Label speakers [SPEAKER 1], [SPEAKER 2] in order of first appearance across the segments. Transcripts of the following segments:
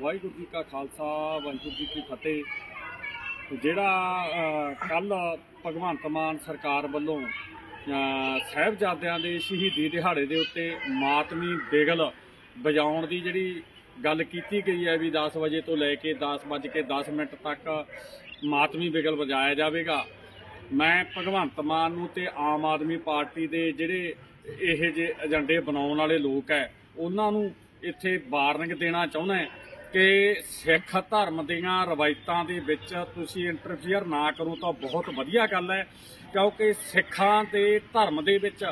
[SPEAKER 1] ਵਾਹਿਗੁਰੂ ਜੀ ਕਾ ਖਾਲਸਾ ਵਾਹਿਗੁਰੂ ਜੀ ਕੀ ਫਤਿਹ। ਜਿਹੜਾ ਕੱਲ ਭਗਵੰਤ ਮਾਨ ਸਰਕਾਰ ਵੱਲੋਂ ਅਹ, ਸਾਹਿਬਜ਼ਾਦਿਆਂ ਦੇ ਸ਼ਹੀਦੀ ਦਿਹਾੜੇ ਦੇ ਉੱਤੇ ਮਾਤਮੀ ਬਿਗਲ ਵਜਾਉਣ ਦੀ ਜਿਹੜੀ ਗੱਲ ਕੀਤੀ ਗਈ ਹੈ ਵੀ 10 ਵਜੇ ਤੋਂ ਲੈ ਕੇ 10 ਵੱਜ ਕੇ 10 ਮਿੰਟ ਤੱਕ ਮਾਤਮੀ ਬਿਗਲ ਵਜਾਇਆ ਜਾਵੇਗਾ। ਮੈਂ ਭਗਵੰਤ ਮਾਨ ਨੂੰ ਤੇ ਆਮ ਆਦਮੀ ਪਾਰਟੀ ਦੇ ਜਿਹੜੇ ਇਹ ਜੇ ਏਜੰਡੇ ਬਣਾਉਣ ਵਾਲੇ ਲੋਕ ਹੈ ਉਹਨਾਂ ਨੂੰ ਇੱਥੇ ਵਾਰਨਿੰਗ ਦੇਣਾ ਚਾਹੁੰਦਾ ਕਿ ਸਿੱਖ ਧਰਮ ਦੀਆਂ ਰਵਾਇਤਾਂ ਦੇ ਵਿੱਚ ਤੁਸੀਂ ਇੰਟਰਫੀਅਰ ਨਾ ਕਰੋ ਤਾਂ ਬਹੁਤ ਵਧੀਆ ਗੱਲ ਹੈ ਕਿਉਂਕਿ ਸਿੱਖਾਂ ਦੇ ਧਰਮ ਦੇ ਵਿੱਚ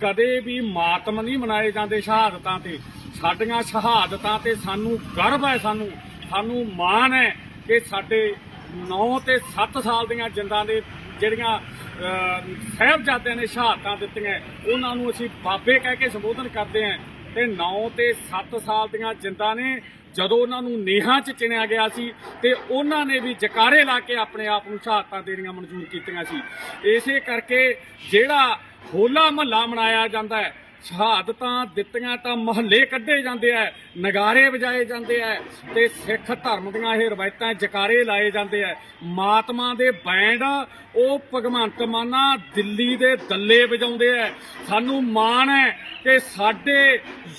[SPEAKER 1] ਕਦੇ ਵੀ ਮਾਤਮ ਨਹੀਂ ਮਨਾਏ ਜਾਂਦੇ ਸ਼ਹਾਦਤਾਂ ਤੇ। ਸਾਡੀਆਂ ਸ਼ਹਾਦਤਾਂ ਤੇ ਸਾਨੂੰ ਗਰਵ ਹੈ ਸਾਨੂੰ ਸਾਨੂੰ ਮਾਣ ਹੈ ਕਿ ਸਾਡੇ 9 ਤੇ 7 ਸਾਲ ਦੀਆਂ ਜਿੰਦਾਂ ਦੇ ਜਿਹੜੀਆਂ ਅਹ, ਸਾਹਿਬਜ਼ਾਦਿਆਂ ਨੇ ਸ਼ਹਾਦਤਾਂ ਦਿੱਤੀਆਂ ਉਹਨਾਂ ਨੂੰ ਅਸੀਂ ਬਾਬੇ ਕਹਿ ਕੇ ਸੰਬੋਧਨ ਕਰਦੇ ਹਾਂ ਤੇ 9 ਤੇ 7 ਸਾਲ ਦੀਆਂ ਜਿੰਦਾਂ ਨੇ ਜਦੋਂ ਉਹਨਾਂ ਨੂੰ ਨੀਹਾਂ 'ਚ ਚਿਣਿਆ ਗਿਆ ਸੀ ਤੇ ਉਹਨਾਂ ਨੇ ਵੀ ਜਕਾਰੇ ਲਾ ਕੇ ਆਪਣੇ ਆਪ ਨੂੰ ਸ਼ਹਾਦਤਾਂ ਦੇਣੀਆਂ ਮਨਜ਼ੂਰ ਕੀਤੀਆਂ ਸੀ। ਇਸੇ ਕਰਕੇ ਜਿਹੜਾ ਹੋਲਾ ਮਹੱਲਾ ਮਨਾਇਆ ਜਾਂਦਾ ਹੈ ਸ਼ਹਾਦਤਾਂ ਦਿੱਤੀਆਂ ਤਾਂ ਮਹੱਲੇ ਕੱਢੇ ਜਾਂਦੇ ਐ ਨਗਾਰੇ ਵਜਾਏ ਜਾਂਦੇ ਐ ਤੇ ਸਿੱਖ ਧਰਮ ਦੀਆਂ ਇਹ ਰਵਾਇਤਾਂ ਜਕਾਰੇ ਲਾਏ ਜਾਂਦੇ ਐ ਮਾਤਮਾ ਦੇ ਬੈਂਡ, ਉਹ ਭਗਵੰਤ ਮਾਨਾ ਦਿੱਲੀ ਦੇ ਦੱਲੇ ਵਜਾਉਂਦੇ ਐ ਸਾਨੂੰ ਮਾਣ ਹੈ ਕਿ ਸਾਡੇ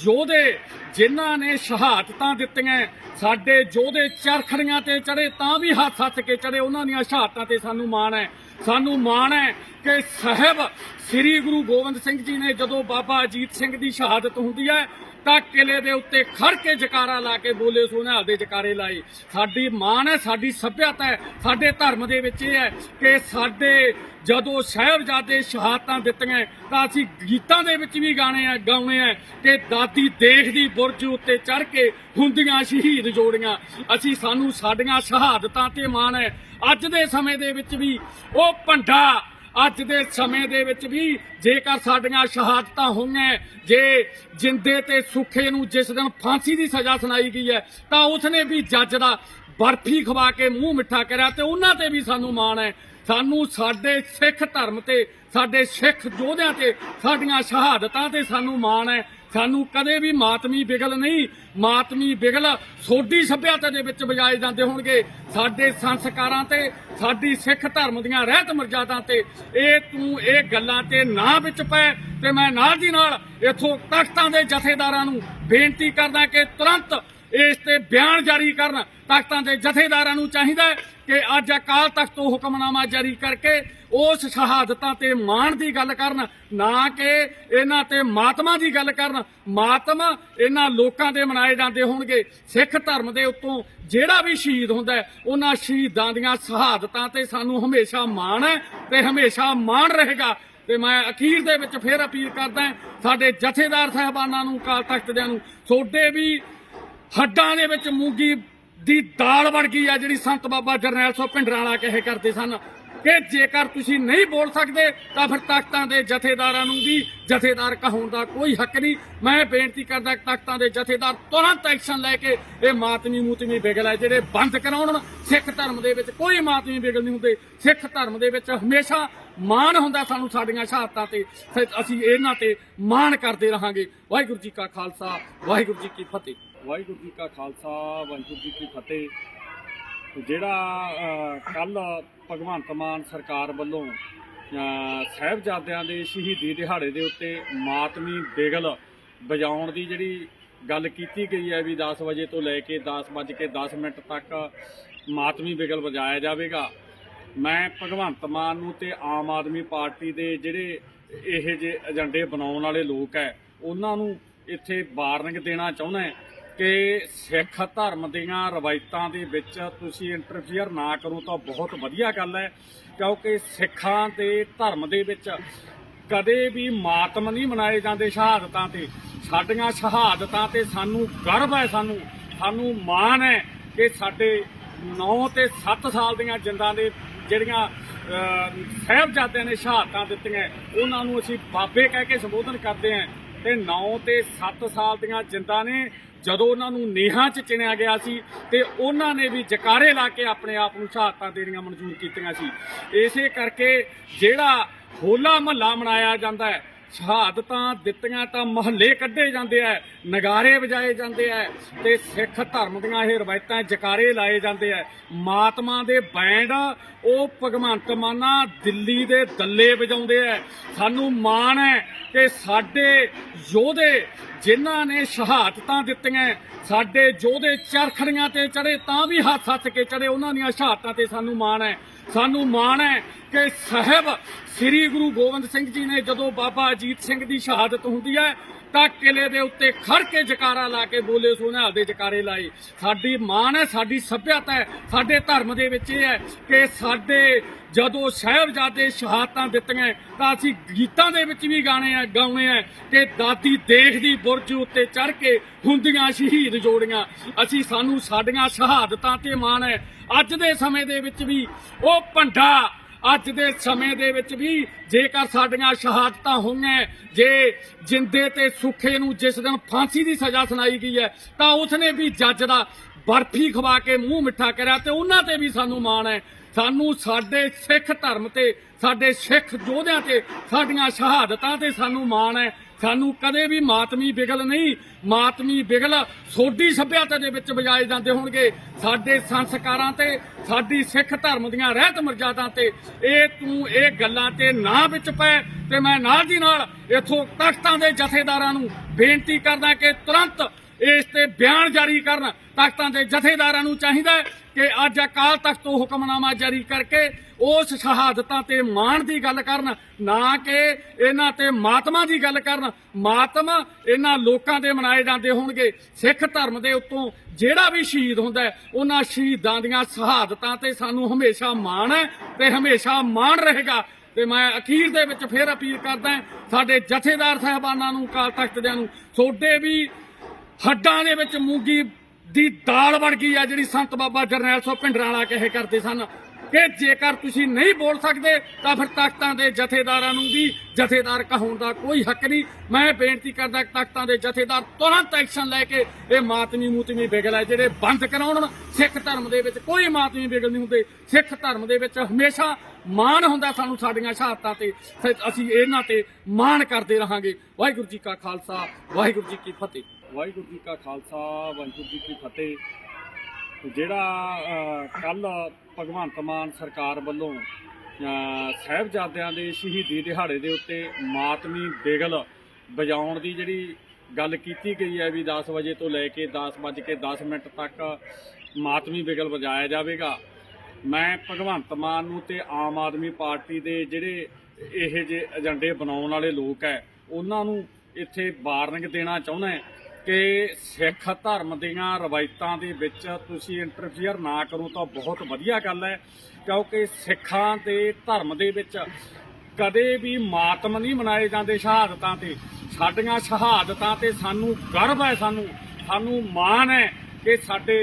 [SPEAKER 1] ਯੋਧੇ ਜਿਨ੍ਹਾਂ ਨੇ ਸ਼ਹਾਦਤਾਂ ਦਿੱਤੀਆਂ, ਸਾਡੇ ਯੋਧੇ ਚਰਖੜੀਆਂ ਤੇ ਚੜੇ ਤਾਂ ਵੀ ਹੱਥ ਹੱਥ ਕੇ ਚੜੇ ਉਹਨਾਂ ਦੀਆਂ ਸ਼ਹਾਦਤਾਂ ਤੇ ਸਾਨੂੰ ਮਾਣ ਹੈ। ਸਾਨੂੰ ਮਾਣ ਹੈ ਕਿ ਸਾਹਿਬ ਸ੍ਰੀ ਗੁਰੂ ਗੋਬਿੰਦ ਸਿੰਘ ਜੀ ਨੇ ਜਦੋਂ ਬਾਬਾ ਅਜੀਤ ਸਿੰਘ ਦੀ ਸ਼ਹਾਦਤ ਹੁੰਦੀ ਹੈ ਤਾਂ ਕਿਲੇ ਦੇ ਉੱਤੇ ਖੜ ਕੇ ਜਕਾਰਾ ਲਾ ਕੇ ਬੋਲੇ ਸੋਨਿਹਾਲ ਦੇ ਜਕਾਰੇ ਲਾਏ। ਸਾਡੀ ਮਾਣ ਹੈ, ਸਾਡੀ ਸੱਭਿਅਤਾ ਹੈ, ਸਾਡੇ ਧਰਮ ਦੇ ਵਿੱਚ ਇਹ ਹੈ ਕਿ ਸਾਡੇ ਜਦੋਂ ਸਾਹਿਬਜ਼ਾਦੇ ਸ਼ਹਾਦਤਾਂ ਦਿੱਤੀਆਂ, ਤਾਂ ਅਸੀਂ ਗੀਤਾਂ ਦੇ ਵਿੱਚ ਵੀ ਗਾਣੇ ਆ, ਗਾਉਣੇ ਆ ਕਿ ਦਾਦੀ ਦੇਖਦੀ ਬੁਰਜ ਉੱਤੇ ਚੜ ਕੇ ਹੁੰਦੀਆਂ ਸ਼ਹੀਦ ਜੋੜੀਆਂ। ਅਸੀਂ ਸਾਨੂੰ ਸਾਡੀਆਂ ਸ਼ਹਾਦਤਾਂ ਤੇ ਮਾਣ ਹੈ। ਅੱਜ ਦੇ ਸਮੇਂ ਦੇ ਵਿੱਚ ਵੀ ਉਹ ਭੰਡਾ ਅੱਜ ਦੇ ਸਮੇਂ ਦੇ ਵਿੱਚ ਵੀ ਜੇਕਰ ਸਾਡੀਆਂ ਸ਼ਹਾਦਤਾਂ ਹੋਈਆਂ, ਜੇ ਜਿੰਦੇ ਤੇ ਸੁੱਖੇ ਨੂੰ ਜਿਸ ਦਿਨ ਫਾਂਸੀ ਦੀ ਸਜ਼ਾ ਸੁਣਾਈ ਗਈ ਹੈ, ਤਾਂ ਉਸਨੇ ਵੀ ਜੱਜ ਦਾ ਬਰਫੀ ਖਵਾ ਕੇ ਮੂੰਹ ਮਿੱਠਾ ਕਰਿਆ ਤੇ ਉਹਨਾਂ ਤੇ ਵੀ ਸਾਨੂੰ ਮਾਣ ਹੈ। ਸਾਨੂੰ ਸਾਡੇ ਸਿੱਖ ਧਰਮ ਤੇ, ਸਾਡੇ ਸਿੱਖ ਯੋਧਿਆਂ ਤੇ, ਸਾਡੀਆਂ ਸ਼ਹਾਦਤਾਂ ਤੇ ਸਾਨੂੰ ਮਾਣ ਹੈ। ਸਾਨੂੰ ਕਦੇ ਵੀ ਮਾਤਮੀ ਬਿਗਲ ਨਹੀਂ, ਮਾਤਮੀ ਬਿਗਲ ਸੋਢੀ ਸੱਭਿਅਤਾ ਦੇ ਵਿੱਚ ਵਜਾਏ ਜਾਂਦੇ ਹੋਣਗੇ। ਸਾਡੇ ਸੰਸਕਾਰਾਂ ਤੇ, ਸਾਡੀ ਸਿੱਖ ਧਰਮ ਦੀਆਂ ਰਹਿਤ ਮਰਜ਼ਾਦਾਂ ਤੇ ਇਹ ਤੂੰ ਇਹ ਗੱਲਾਂ ਤੇ ਨਾ ਵਿੱਚ ਪੈ ਤੇ ਮੈਂ ਨਾਲ ਦੀ ਨਾਲ ਇਥੋਂ ਤਖਤਾਂ ਦੇ ਜਥੇਦਾਰਾਂ ਨੂੰ ਬੇਨਤੀ ਕਰਦਾ ਕਿ ਤੁਰੰਤ ਇਸ ਤੇ ਬਿਆਨ ਜਾਰੀ ਕਰਨ ਤਖਤਾਂ ਦੇ ਜਥੇਦਾਰਾਂ ਨੂੰ ਚਾਹੀਦਾ ਕਿ ਅੱਜ ਅਕਾਲ ਤਖਤ ਤੋਂ ਹੁਕਮਨਾਮਾ ਜਾਰੀ ਕਰਕੇ ਉਸ ਸ਼ਹਾਦਤਾਂ ਤੇ ਮਾਣ ਦੀ ਗੱਲ ਕਰਨ, ਨਾ ਕਿ ਇਹਨਾਂ ਤੇ ਮਾਤਮਾ ਦੀ ਗੱਲ ਕਰਨ। ਮਾਤਮ ਇਹਨਾਂ ਲੋਕਾਂ ਦੇ ਮਨਾਏ ਜਾਂਦੇ ਹੋਣਗੇ। ਸਿੱਖ ਧਰਮ ਦੇ ਉੱਤੋਂ ਜਿਹੜਾ ਵੀ ਸ਼ਹੀਦ ਹੁੰਦਾ ਉਹਨਾਂ ਸ਼ਹੀਦਾਂ ਦੀਆਂ ਸ਼ਹਾਦਤਾਂ ਤੇ ਸਾਨੂੰ ਹਮੇਸ਼ਾ ਮਾਣ ਹੈ ਤੇ ਹਮੇਸ਼ਾ ਮਾਣ ਰਹੇਗਾ। ਤੇ ਮੈਂ ਅਖੀਰ ਦੇ ਵਿੱਚ ਫੇਰ ਅਪੀਲ ਕਰਦਾ ਸਾਡੇ ਜਥੇਦਾਰ ਸਾਹਿਬਾਨਾਂ ਨੂੰ ਕਾਲ ਤਖਤ ਦਿਆਂ ਨੂੰ ਛੋਡੇ ਵੀ ਹੱਡਾਂ ਦੇ ਵਿੱਚ ਮੂੰਗੀ ਦੀ ਦਾਲ ਬਣ ਗਈ ਆ, ਜਿਹੜੀ ਸੰਤ ਬਾਬਾ ਜਰਨੈਲ ਸਿੰਘ ਭਿੰਡਰਾਂ ਵਾਲਾ ਕਹੇ ਕਰਦੇ ਸਨ। ਕਿ ਜੇਕਰ ਤੁਸੀਂ ਨਹੀਂ ਬੋਲ ਸਕਦੇ, ਤਾਂ ਫਿਰ ਤਾਕਤਾਂ ਦੇ ਜਥੇਦਾਰਾਂ ਨੂੰ ਵੀ ਜਥੇਦਾਰ ਕਹਾਉਣ ਦਾ ਕੋਈ ਹੱਕ ਨਹੀਂ। ਮੈਂ ਬੇਨਤੀ ਕਰਦਾ ਤਾਕਤਾਂ ਦੇ ਜਥੇਦਾਰ ਤੁਰੰਤ ਐਕਸ਼ਨ ਲੈ ਕੇ ਇਹ ਮਾਤਮੀ ਮੂਤਮੀ ਬਿਗਲ ਹੈ ਜਿਹੜੇ ਬੰਦ ਕਰਾਉਣ। ਸਿੱਖ ਧਰਮ ਦੇ ਵਿੱਚ ਕੋਈ ਮਾਤਮੀ ਬਿਗਲ ਨਹੀਂ ਹੁੰਦੇ। ਸਿੱਖ ਧਰਮ ਦੇ ਵਿੱਚ ਹਮੇਸ਼ਾ ਮਾਣ ਹੁੰਦਾ ਸਾਨੂੰ ਸਾਡੀਆਂ ਸ਼ਹਾਦਤਾਂ ਤੇ। ਤੇ ਅਸੀਂ ਇਹਨਾਂ ਤੇ ਮਾਣ ਕਰਦੇ ਰਹਾਂਗੇ। ਵਾਹਿਗੁਰੂ ਜੀ ਕਾ ਖਾਲਸਾ, ਵਾਹਿਗੁਰੂ ਜੀ ਕੀ ਫਤਿਹ। ਵਾਹਿਗੁਰੂ ਜੀ ਕਾ ਖਾਲਸਾ ਵਾਹਿਗੁਰੂ ਜੀ ਕੀ ਫਤਿਹ। ਜਿਹੜਾ ਕੱਲ ਭਗਵੰਤ ਮਾਨ ਸਰਕਾਰ ਵੱਲੋਂ ਅਹ, ਸਾਹਿਬਜ਼ਾਦਿਆਂ ਦੇ ਸ਼ਹੀਦੀ ਦਿਹਾੜੇ ਦੇ ਉੱਤੇ ਮਾਤਮੀ ਬਿਗਲ ਵਜਾਉਣ ਦੀ ਜਿਹੜੀ ਗੱਲ ਕੀਤੀ ਗਈ ਹੈ ਵੀ 10 ਵਜੇ ਤੋਂ ਲੈ ਕੇ 10 ਵੱਜ ਕੇ 10 ਮਿੰਟ ਤੱਕ ਮਾਤਮੀ ਬਿਗਲ ਵਜਾਇਆ ਜਾਵੇਗਾ। ਮੈਂ ਭਗਵੰਤ ਮਾਨ ਨੂੰ ਤੇ ਆਮ ਆਦਮੀ ਪਾਰਟੀ ਦੇ ਜਿਹੜੇ ਇਹ ਜੇ ਏਜੰਡੇ ਬਣਾਉਣ ਵਾਲੇ ਲੋਕ ਹੈ ਉਹਨਾਂ ਨੂੰ ਇੱਥੇ ਵਾਰਨਿੰਗ ਦੇਣਾ ਚਾਹੁੰਦਾ ਕਿ ਸਿੱਖ ਧਰਮ ਦੀਆਂ ਰਵਾਇਤਾਂ ਦੇ ਵਿੱਚ ਤੁਸੀਂ ਇੰਟਰਫੀਅਰ ਨਾ ਕਰੋ ਤਾਂ ਬਹੁਤ ਵਧੀਆ ਗੱਲ ਹੈ ਕਿਉਂਕਿ ਸਿੱਖਾਂ ਦੇ ਧਰਮ ਦੇ ਵਿੱਚ ਕਦੇ ਵੀ ਮਾਤਮ ਨਹੀਂ ਮਨਾਏ ਜਾਂਦੇ ਸ਼ਹਾਦਤਾਂ ਤੇ। ਸਾਡੀਆਂ ਸ਼ਹਾਦਤਾਂ ਤੇ ਸਾਨੂੰ ਗਰਵ ਹੈ ਸਾਨੂੰ ਸਾਨੂੰ ਮਾਣ ਹੈ ਕਿ ਸਾਡੇ 9 ਤੇ 7 ਸਾਲ ਦੀਆਂ ਜਿੰਦਾਂ ਦੇ ਜਿਹੜੀਆਂ ਅਹ, ਸਾਹਿਬਜ਼ਾਦਿਆਂ ਨੇ ਸ਼ਹਾਦਤਾਂ ਦਿੱਤੀਆਂ ਉਹਨਾਂ ਨੂੰ ਅਸੀਂ ਬਾਬੇ ਕਹਿ ਕੇ ਸੰਬੋਧਨ ਕਰਦੇ ਹਾਂ। ਤੇ 9 ਤੇ 7 ਸਾਲ ਦੀਆਂ ਜਿੰਦਾਂ ਨੇ ਜਦੋਂ ਉਹਨਾਂ ਨੂੰ ਨੀਹਾਂ 'ਚ ਚਿਣਿਆ ਗਿਆ ਸੀ ਤੇ ਉਹਨਾਂ ਨੇ ਵੀ ਜਕਾਰੇ ਲਾ ਕੇ ਆਪਣੇ ਆਪ ਨੂੰ ਸ਼ਹਾਦਤਾਂ ਦੇਣੀਆਂ ਮਨਜ਼ੂਰ ਕੀਤੀਆਂ ਸੀ। ਇਸੇ ਕਰਕੇ ਜਿਹੜਾ ਹੋਲਾ ਮਹੱਲਾ ਮਨਾਇਆ ਜਾਂਦਾ ਹੈ, ਸ਼ਹਾਦਤਾਂ ਦਿੱਤੀਆਂ ਤਾਂ ਮਹੱਲੇ ਕੱਢੇ ਜਾਂਦੇ ਐ ਨਗਾਰੇ ਵਜਾਏ ਜਾਂਦੇ ਐ ਤੇ ਸਿੱਖ ਧਰਮ ਦੀਆਂ ਇਹ ਰਵਾਇਤਾਂ ਜਕਾਰੇ ਲਾਏ ਜਾਂਦੇ ਐ ਮਾਤਮਾ ਦੇ ਬੈਂਡ ਉਹ ਭਗਵੰਤ ਮਾਨਾ ਦਿੱਲੀ ਦੇ ਦੱਲੇ ਵਜਾਉਂਦੇ ਐ ਸਾਨੂੰ ਮਾਣ ਹੈ ਕਿ ਸਾਡੇ ਯੋਧੇ ਜਿਨ੍ਹਾਂ ਨੇ ਸ਼ਹਾਦਤਾਂ ਦਿੱਤੀਆਂ, ਸਾਡੇ ਯੋਧੇ ਚਰਖੜੀਆਂ ਤੇ ਚੜੇ ਤਾਂ ਵੀ ਹੱਥ ਹੱਥ ਕੇ ਚੜੇ ਉਹਨਾਂ ਦੀਆਂ ਸ਼ਹਾਦਤਾਂ ਤੇ ਸਾਨੂੰ ਮਾਣ ਹੈ। ਸਾਨੂੰ ਮਾਣ ਹੈ ਕਿ ਸਾਹਿਬ ਸ੍ਰੀ ਗੁਰੂ ਗੋਬਿੰਦ ਸਿੰਘ ਜੀ ਨੇ ਜਦੋਂ ਬਾਬਾ ਅਜੀਤ ਸਿੰਘ ਦੀ ਸ਼ਹਾਦਤ ਹੁੰਦੀ ਹੈ ਤਾਂ ਕਿਲੇ ਦੇ ਉੱਤੇ ਖੜ ਕੇ ਜਕਾਰਾ ਲਾ ਕੇ ਬੋਲੇ ਸੋਨਿਹਾਲ ਦੇ ਜਕਾਰੇ ਲਾਏ। ਸਾਡੀ ਮਾਣ ਹੈ ਸਾਡੀ ਸੱਭਿਅਤਾ ਹੈ, ਸਾਡੇ ਧਰਮ ਦੇ ਵਿੱਚ ਇਹ ਹੈ ਕਿ ਸਾਡੇ ਜਦੋਂ ਸਾਹਿਬਜ਼ਾਦੇ ਸ਼ਹਾਦਤਾਂ ਦਿੱਤੀਆਂ, ਤਾਂ ਅਸੀਂ ਗੀਤਾਂ ਦੇ ਵਿੱਚ ਵੀ ਗਾਣੇ ਆ, ਗਾਉਣੇ ਆ ਕਿ ਦਾਦੀ ਦੇਖ ਦੀ ਬੁਰਜ ਉੱਤੇ ਚੜ ਕੇ ਹੁੰਦੀਆਂ ਸ਼ਹੀਦ ਜੋੜੀਆਂ। ਅਸੀਂ ਸਾਨੂੰ ਸਾਡੀਆਂ ਸ਼ਹਾਦਤਾਂ ਤੇ ਮਾਣ ਹੈ। ਅੱਜ ਦੇ ਸਮੇਂ ਦੇ ਵਿੱਚ ਵੀ ਉਹ ਭੰਡਾ ਅੱਜ ਦੇ ਸਮੇਂ ਦੇ ਵਿੱਚ ਵੀ ਜੇਕਰ ਸਾਡੀਆਂ ਸ਼ਹਾਦਤਾਂ ਹੋਈਆਂ, ਜੇ ਜਿੰਦੇ ਤੇ ਸੁੱਖੇ ਨੂੰ ਜਿਸ ਦਿਨ ਫਾਂਸੀ ਦੀ ਸਜ਼ਾ ਸੁਣਾਈ ਗਈ ਹੈ, ਤਾਂ ਉਸਨੇ ਵੀ ਜੱਜ ਦਾ ਬਰਫੀ ਖਵਾ ਕੇ ਮੂੰਹ ਮਿੱਠਾ ਕਰਿਆ ਤੇ ਉਹਨਾਂ ਤੇ ਵੀ ਸਾਨੂੰ ਮਾਣ ਹੈ। ਸਾਨੂੰ ਸਾਡੇ ਸਿੱਖ ਧਰਮ ਤੇ, ਸਾਡੇ ਸਿੱਖ ਯੋਧਿਆਂ ਤੇ, ਸਾਡੀਆਂ ਸ਼ਹਾਦਤਾਂ ਤੇ ਸਾਨੂੰ ਮਾਣ ਹੈ। ਸਾਨੂੰ ਕਦੇ ਵੀ ਮਾਤਮੀ ਬਿਗਲ ਨਹੀਂ, ਮਾਤਮੀ ਬਿਗਲ ਸੋਢੀ ਸੱਭਿਅਤਾ ਦੇ ਵਿੱਚ ਵਜਾਏ ਜਾਂਦੇ ਹੋਣਗੇ। ਸਾਡੇ ਸੰਸਕਾਰਾਂ ਤੇ, ਸਾਡੀ ਸਿੱਖ ਧਰਮ ਦੀਆਂ ਰਹਿਤ ਮਰਜ਼ਾਦਾਂ ਤੇ ਇਹ ਤੂੰ ਇਹ ਗੱਲਾਂ ਤੇ ਨਾ ਵਿੱਚ ਪੈ ਤੇ ਮੈਂ ਨਾਲ ਦੀ ਨਾਲ ਇਥੋਂ ਤਖਤਾਂ ਦੇ ਜਥੇਦਾਰਾਂ ਨੂੰ ਬੇਨਤੀ ਕਰਦਾ ਕਿ ਤੁਰੰਤ ਇਸ ਤੇ ਬਿਆਨ ਜਾਰੀ ਕਰਨ ਤਖਤਾਂ ਦੇ ਜਥੇਦਾਰਾਂ ਨੂੰ ਚਾਹੀਦਾ ਕਿ ਅੱਜ ਅਕਾਲ ਤਖਤ ਤੋਂ ਹੁਕਮਨਾਮਾ ਜਾਰੀ ਕਰਕੇ ਉਸ ਸ਼ਹਾਦਤਾਂ ਤੇ ਮਾਣ ਦੀ ਗੱਲ ਕਰਨ, ਨਾ ਕਿ ਇਹਨਾਂ ਤੇ ਮਾਤਮਾ ਦੀ ਗੱਲ ਕਰਨ। ਮਾਤਮ ਇਹਨਾਂ ਲੋਕਾਂ ਦੇ ਮਨਾਏ ਜਾਂਦੇ ਹੋਣਗੇ। ਸਿੱਖ ਧਰਮ ਦੇ ਉੱਤੋਂ ਜਿਹੜਾ ਵੀ ਸ਼ਹੀਦ ਹੁੰਦਾ ਉਹਨਾਂ ਸ਼ਹੀਦਾਂ ਦੀਆਂ ਸ਼ਹਾਦਤਾਂ ਤੇ ਸਾਨੂੰ ਹਮੇਸ਼ਾ ਮਾਣ ਹੈ ਤੇ ਹਮੇਸ਼ਾ ਮਾਣ ਰਹੇਗਾ। ਤੇ ਮੈਂ ਅਖੀਰ ਦੇ ਵਿੱਚ ਫੇਰ ਅਪੀਲ ਕਰਦਾ ਸਾਡੇ ਜਥੇਦਾਰ ਸਾਹਿਬਾਨਾਂ ਨੂੰ, ਅਕਾਲ ਤਖਤ ਦਿਆਂ ਨੂੰ, ਤੁਹਾਡੇ ਵੀ ਹੱਡਾਂ ਦੇ ਵਿੱਚ ਮੂੰਗੀ ਦੀ ਦਾਲ ਬਣ ਗਈ ਆ, ਜਿਹੜੀ ਸੰਤ ਬਾਬਾ ਜਰਨੈਲ ਸਿੰਘ ਭਿੰਡਰਾਂ ਵਾਲਾ ਕਹੇ ਕਰਦੇ ਸਨ, ਕਿ ਜੇਕਰ ਤੁਸੀਂ ਨਹੀਂ ਬੋਲ ਸਕਦੇ, ਤਾਂ ਫਿਰ ਤਾਕਤਾਂ ਦੇ ਜਥੇਦਾਰਾਂ ਨੂੰ ਵੀ ਜਥੇਦਾਰ ਕਹਾਉਣ ਦਾ ਕੋਈ ਹੱਕ ਨਹੀਂ। ਮੈਂ ਬੇਨਤੀ ਕਰਦਾ ਤਾਕਤਾਂ ਦੇ ਜਥੇਦਾਰ ਤੁਰੰਤ ਐਕਸ਼ਨ ਲੈ ਕੇ ਇਹ ਮਾਤਮੀ ਮੂਤਮੀ ਬਿਗਲ ਹੈ ਜਿਹੜੇ ਬੰਦ ਕਰਾਉਣ। ਸਿੱਖ ਧਰਮ ਦੇ ਵਿੱਚ ਕੋਈ ਮਾਤਮੀ ਬਿਗਲ ਨਹੀਂ ਹੁੰਦੇ। ਸਿੱਖ ਧਰਮ ਦੇ ਵਿੱਚ ਹਮੇਸ਼ਾ ਮਾਣ ਹੁੰਦਾ ਸਾਨੂੰ ਸਾਡੀਆਂ ਸ਼ਹਾਦਤਾਂ ਤੇ। ਤੇ ਅਸੀਂ ਇਹਨਾਂ ਤੇ ਮਾਣ ਕਰਦੇ ਰਹਾਂਗੇ। ਵਾਹਿਗੁਰੂ ਜੀ ਕਾ ਖਾਲਸਾ, ਵਾਹਿਗੁਰੂ ਜੀ ਕੀ ਫਤਿਹ। ਵਾਹਿਗੁਰੂ ਜੀ ਕਾ ਖਾਲਸਾ ਵਾਹਿਗੁਰੂ ਜੀ ਕੀ ਫਤਿਹ। ਜਿਹੜਾ ਕੱਲ ਭਗਵੰਤ ਮਾਨ ਸਰਕਾਰ ਵੱਲੋਂ ਅਹ, ਸਾਹਿਬਜ਼ਾਦਿਆਂ ਦੇ ਸ਼ਹੀਦੀ ਦਿਹਾੜੇ ਦੇ ਉੱਤੇ ਮਾਤਮੀ ਬਿਗਲ ਵਜਾਉਣ ਦੀ ਜਿਹੜੀ ਗੱਲ ਕੀਤੀ ਗਈ ਹੈ ਵੀ 10 ਵਜੇ ਤੋਂ ਲੈ ਕੇ 10 ਵੱਜ ਕੇ 10 ਮਿੰਟ ਤੱਕ ਮਾਤਮੀ ਬਿਗਲ ਵਜਾਇਆ ਜਾਵੇਗਾ। ਮੈਂ ਭਗਵੰਤ ਮਾਨ ਨੂੰ ਤੇ ਆਮ ਆਦਮੀ ਪਾਰਟੀ ਦੇ ਜਿਹੜੇ ਇਹ ਜੇ ਏਜੰਡੇ ਬਣਾਉਣ ਵਾਲੇ ਲੋਕ ਹੈ ਉਹਨਾਂ ਨੂੰ ਇੱਥੇ ਵਾਰਨਿੰਗ ਦੇਣਾ ਚਾਹੁੰਦਾ ਕਿ ਸਿੱਖ ਧਰਮ ਦੀਆਂ ਰਵਾਇਤਾਂ ਦੇ ਵਿੱਚ ਤੁਸੀਂ ਇੰਟਰਫੀਅਰ ਨਾ ਕਰੋ ਤਾਂ ਬਹੁਤ ਵਧੀਆ ਗੱਲ ਹੈ ਕਿਉਂਕਿ ਸਿੱਖਾਂ ਦੇ ਧਰਮ ਦੇ ਵਿੱਚ ਕਦੇ ਵੀ ਮਾਤਮ ਨਹੀਂ ਮਨਾਏ ਜਾਂਦੇ ਸ਼ਹਾਦਤਾਂ ਤੇ। ਸਾਡੀਆਂ ਸ਼ਹਾਦਤਾਂ ਤੇ ਸਾਨੂੰ ਗਰਵ ਹੈ ਸਾਨੂੰ ਸਾਨੂੰ ਮਾਣ ਹੈ ਕਿ ਸਾਡੇ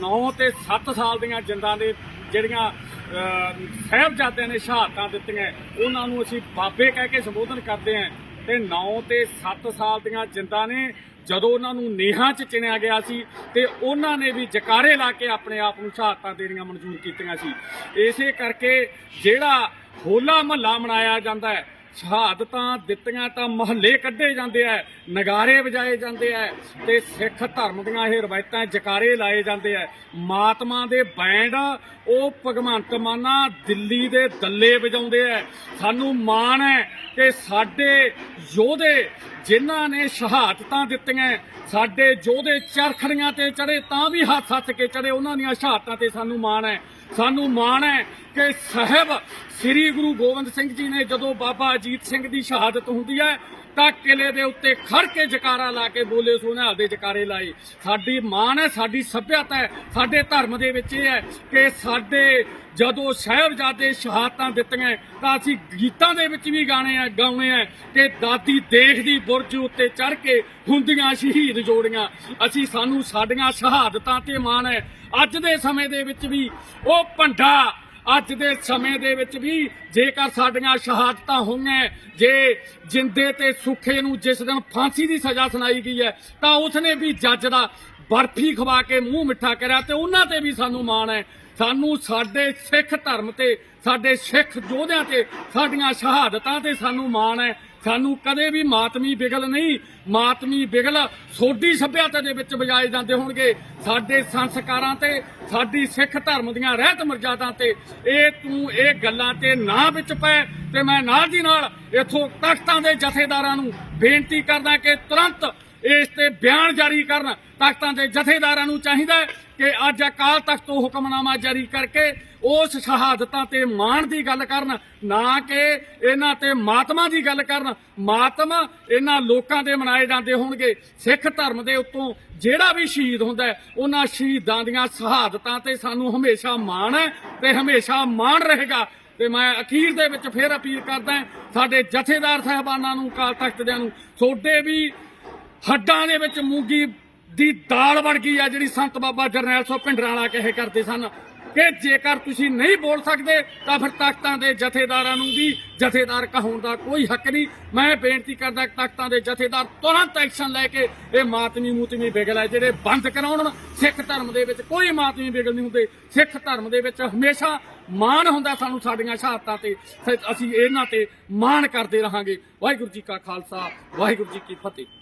[SPEAKER 1] 9 ਤੇ 7 ਸਾਲ ਦੀਆਂ ਜਿੰਦਾਂ ਦੇ ਜਿਹੜੀਆਂ ਅਹ, ਸਾਹਿਬਜ਼ਾਦਿਆਂ ਨੇ ਸ਼ਹਾਦਤਾਂ ਦਿੱਤੀਆਂ ਉਹਨਾਂ ਨੂੰ ਅਸੀਂ ਬਾਬੇ ਕਹਿ ਕੇ ਸੰਬੋਧਨ ਕਰਦੇ ਹਾਂ। ਤੇ 9 ਤੇ 7 ਸਾਲ ਦੀਆਂ ਜਿੰਦਾਂ ਨੇ ਜਦੋਂ ਉਹਨਾਂ ਨੂੰ ਨੀਹਾਂ 'ਚ ਚਿਣਿਆ ਗਿਆ ਸੀ ਤੇ ਉਹਨਾਂ ਨੇ ਵੀ ਜਕਾਰੇ ਲਾ ਕੇ ਆਪਣੇ ਆਪ ਨੂੰ ਸ਼ਹਾਦਤਾਂ ਦੇਣੀਆਂ ਮਨਜ਼ੂਰ ਕੀਤੀਆਂ ਸੀ। ਇਸੇ ਕਰਕੇ ਜਿਹੜਾ ਹੋਲਾ ਮਹੱਲਾ ਮਨਾਇਆ ਜਾਂਦਾ ਹੈ ਸ਼ਹਾਦਤਾਂ ਦਿੱਤੀਆਂ ਤਾਂ ਮਹੱਲੇ ਕੱਢੇ ਜਾਂਦੇ ਐ ਨਗਾਰੇ ਵਜਾਏ ਜਾਂਦੇ ਐ ਤੇ ਸਿੱਖ ਧਰਮ ਦੀਆਂ ਇਹ ਰਵਾਇਤਾਂ ਜਕਾਰੇ ਲਾਏ ਜਾਂਦੇ ਐ ਮਾਤਮਾ ਦੇ ਬੈਂਡ, ਉਹ ਭਗਵੰਤ ਮਾਨਾ ਦਿੱਲੀ ਦੇ ਦੱਲੇ ਵਜਾਉਂਦੇ ਐ ਸਾਨੂੰ ਮਾਣ ਹੈ ਕਿ ਸਾਡੇ ਯੋਧੇ ਜਿਨ੍ਹਾਂ ਨੇ ਸ਼ਹਾਦਤਾਂ ਦਿੱਤੀਆਂ, ਸਾਡੇ ਯੋਧੇ ਚਰਖੜੀਆਂ ਤੇ ਚੜੇ ਤਾਂ ਵੀ ਹੱਥ ਹੱਥ ਕੇ ਚੜੇ ਉਹਨਾਂ ਦੀਆਂ ਸ਼ਹਾਦਤਾਂ ਤੇ ਸਾਨੂੰ ਮਾਣ ਹੈ। ਸਾਨੂੰ ਮਾਣ ਹੈ ਕਿ ਸਾਹਿਬ ਸ੍ਰੀ ਗੁਰੂ ਗੋਬਿੰਦ ਸਿੰਘ ਜੀ ਨੇ ਜਦੋਂ ਬਾਬਾ ਅਜੀਤ ਸਿੰਘ ਦੀ ਸ਼ਹਾਦਤ ਹੁੰਦੀ ਹੈ ਤਾਂ ਕਿਲੇ ਦੇ ਉੱਤੇ ਖੜ ਕੇ ਜਕਾਰਾ ਲਾ ਕੇ ਬੋਲੇ ਸੋਨਿਹਾਲ ਦੇ ਜਕਾਰੇ ਲਾਏ। ਸਾਡੀ ਮਾਣ ਹੈ, ਸਾਡੀ ਸੱਭਿਅਤਾ ਹੈ, ਸਾਡੇ ਧਰਮ ਦੇ ਵਿੱਚ ਇਹ ਹੈ ਕਿ ਸਾਡੇ ਜਦੋਂ ਸਾਹਿਬਜ਼ਾਦੇ ਸ਼ਹਾਦਤਾਂ ਦਿੱਤੀਆਂ, ਤਾਂ ਅਸੀਂ ਗੀਤਾਂ ਦੇ ਵਿੱਚ ਵੀ ਗਾਣੇ ਆ, ਗਾਉਣੇ ਆ ਕਿ ਦਾਦੀ ਦੇਖਦੀ ਬੁਰਜ ਉੱਤੇ ਚੜ ਕੇ ਹੁੰਦੀਆਂ ਸ਼ਹੀਦ ਜੋੜੀਆਂ। ਅਸੀਂ ਸਾਨੂੰ ਸਾਡੀਆਂ ਸ਼ਹਾਦਤਾਂ ਤੇ ਮਾਣ ਹੈ। ਅੱਜ ਦੇ ਸਮੇਂ ਦੇ ਵਿੱਚ ਵੀ ਉਹ ਭੰਡਾ ਅੱਜ ਦੇ ਸਮੇਂ ਦੇ ਵਿੱਚ ਵੀ ਜੇਕਰ ਸਾਡੀਆਂ ਸ਼ਹਾਦਤਾਂ ਹੋਈਆਂ, ਜੇ ਜਿੰਦੇ ਤੇ ਸੁੱਖੇ ਨੂੰ ਜਿਸ ਦਿਨ ਫਾਂਸੀ ਦੀ ਸਜ਼ਾ ਸੁਣਾਈ ਗਈ ਹੈ, ਤਾਂ ਉਸਨੇ ਵੀ ਜੱਜ ਦਾ ਬਰਫੀ ਖਵਾ ਕੇ ਮੂੰਹ ਮਿੱਠਾ ਕਰਿਆ ਤੇ ਉਹਨਾਂ ਤੇ ਵੀ ਸਾਨੂੰ ਮਾਣ ਹੈ। ਸਾਨੂੰ ਸਾਡੇ ਸਿੱਖ ਧਰਮ ਤੇ, ਸਾਡੇ ਸਿੱਖ ਯੋਧਿਆਂ ਤੇ, ਸਾਡੀਆਂ ਸ਼ਹਾਦਤਾਂ ਤੇ ਸਾਨੂੰ ਮਾਣ ਹੈ। ਸਾਨੂੰ ਕਦੇ ਵੀ ਮਾਤਮੀ ਬਿਗਲ ਨਹੀਂ, ਮਾਤਮੀ ਬਿਗਲ ਸੋਢੀ ਸਭਿਅਤਾ ਦੇ ਵਿੱਚ ਵਜਾਏ ਜਾਂਦੇ ਹੋਣਗੇ। ਸਾਡੇ ਸੰਸਕਾਰਾਂ ਤੇ, ਸਾਡੀ ਸਿੱਖ ਧਰਮ ਦੀਆਂ ਰਹਿਤ ਮਰਜ਼ਾਦਾਂ ਤੇ, ਇਹ ਤੂੰ ਇਹ ਗੱਲਾਂ ਤੇ ਨਾ ਵਿੱਚ ਪੈ ਤੇ ਮੈਂ ਨਾਲ ਦੀ ਨਾਲ ਇਥੋਂ ਤਖਤਾਂ ਦੇ ਜਥੇਦਾਰਾਂ ਨੂੰ ਬੇਨਤੀ ਕਰਦਾ ਕਿ ਤੁਰੰਤ ਇਸ ਤੇ ਬਿਆਨ ਜਾਰੀ ਕਰਨ। ਤਖਤਾਂ ਦੇ ਜਥੇਦਾਰਾਂ ਨੂੰ ਚਾਹੀਦਾ ਕਿ ਅੱਜ ਅਕਾਲ ਤਖਤ ਤੋਂ ਹੁਕਮਨਾਮਾ ਜਾਰੀ ਕਰਕੇ ਉਸ ਸ਼ਹਾਦਤਾਂ ਤੇ ਮਾਣ ਦੀ ਗੱਲ ਕਰਨ, ਨਾ ਕਿ ਇਹਨਾਂ ਤੇ ਮਾਤਮਾ ਦੀ ਗੱਲ ਕਰਨ। ਮਾਤਮ ਇਹਨਾਂ ਲੋਕਾਂ ਦੇ ਮਨਾਏ ਜਾਂਦੇ ਹੋਣਗੇ। ਸਿੱਖ ਧਰਮ ਦੇ ਉੱਤੋਂ ਜਿਹੜਾ ਵੀ ਸ਼ਹੀਦ ਹੁੰਦਾ ਉਹਨਾਂ ਸ਼ਹੀਦਾਂ ਦੀਆਂ ਸ਼ਹਾਦਤਾਂ ਤੇ ਸਾਨੂੰ ਹਮੇਸ਼ਾ ਮਾਣ ਹੈ ਤੇ ਹਮੇਸ਼ਾ ਮਾਣ ਰਹੇਗਾ। ਤੇ ਮੈਂ ਅਖੀਰ ਦੇ ਵਿੱਚ ਫੇਰ ਅਪੀਲ ਕਰਦਾ ਸਾਡੇ ਜਥੇਦਾਰ ਸਾਹਿਬਾਨਾਂ ਨੂੰ ਕਾਲ ਤਖਤ ਦਿਆਂ ਨੂੰ, ਤੁਹਾਡੇ ਵੀ ਹੱਡਾਂ ਦੇ ਵਿੱਚ ਮੂੰਗੀ ਦੀ ਦਾਲ ਵੜ ਗਈ ਆ ਜਿਹੜੀ ਸੰਤ ਬਾਬਾ ਜਰਨੈਲ ਸਿੰਘ ਭਿੰਡਰਾਂ ਵਾਲਾ ਕਹੇ ਕਰਦੇ ਸਨ ਕਿ ਜੇਕਰ ਤੁਸੀਂ ਨਹੀਂ ਬੋਲ ਸਕਦੇ ਤਾਂ ਫਿਰ ਤਾਕਤਾਂ ਦੇ ਜਥੇਦਾਰਾਂ ਨੂੰ ਵੀ ਜਥੇਦਾਰ ਕਹਾਉਣ ਦਾ ਕੋਈ ਹੱਕ ਨਹੀਂ। ਮੈਂ ਬੇਨਤੀ ਕਰਦਾ ਤਾਕਤਾਂ ਦੇ ਜਥੇਦਾਰ ਤੁਰੰਤ ਐਕਸ਼ਨ ਲੈ ਕੇ ਇਹ ਮਾਤਮੀ ਮੂਤਮੀ ਬਿਗਲ ਹੈ ਜਿਹੜੇ ਬੰਦ ਕਰਾਉਣ। ਸਿੱਖ ਧਰਮ ਦੇ ਵਿੱਚ ਕੋਈ ਮਾਤਮੀ ਬਿਗਲ ਨਹੀਂ ਹੁੰਦੇ। ਸਿੱਖ ਧਰਮ ਦੇ ਵਿੱਚ ਹਮੇਸ਼ਾ ਮਾਣ ਹੁੰਦਾ ਸਾਨੂੰ ਸਾਡੀਆਂ ਸ਼ਹਾਦਤਾਂ ਤੇ। ਅਸੀਂ ਇਹਨਾਂ ਤੇ ਮਾਣ ਕਰਦੇ ਰਹਾਂਗੇ। ਵਾਹਿਗੁਰੂ ਜੀ ਕਾ ਖਾਲਸਾ, ਵਾਹਿਗੁਰੂ ਜੀ ਕੀ ਫਤਿਹ।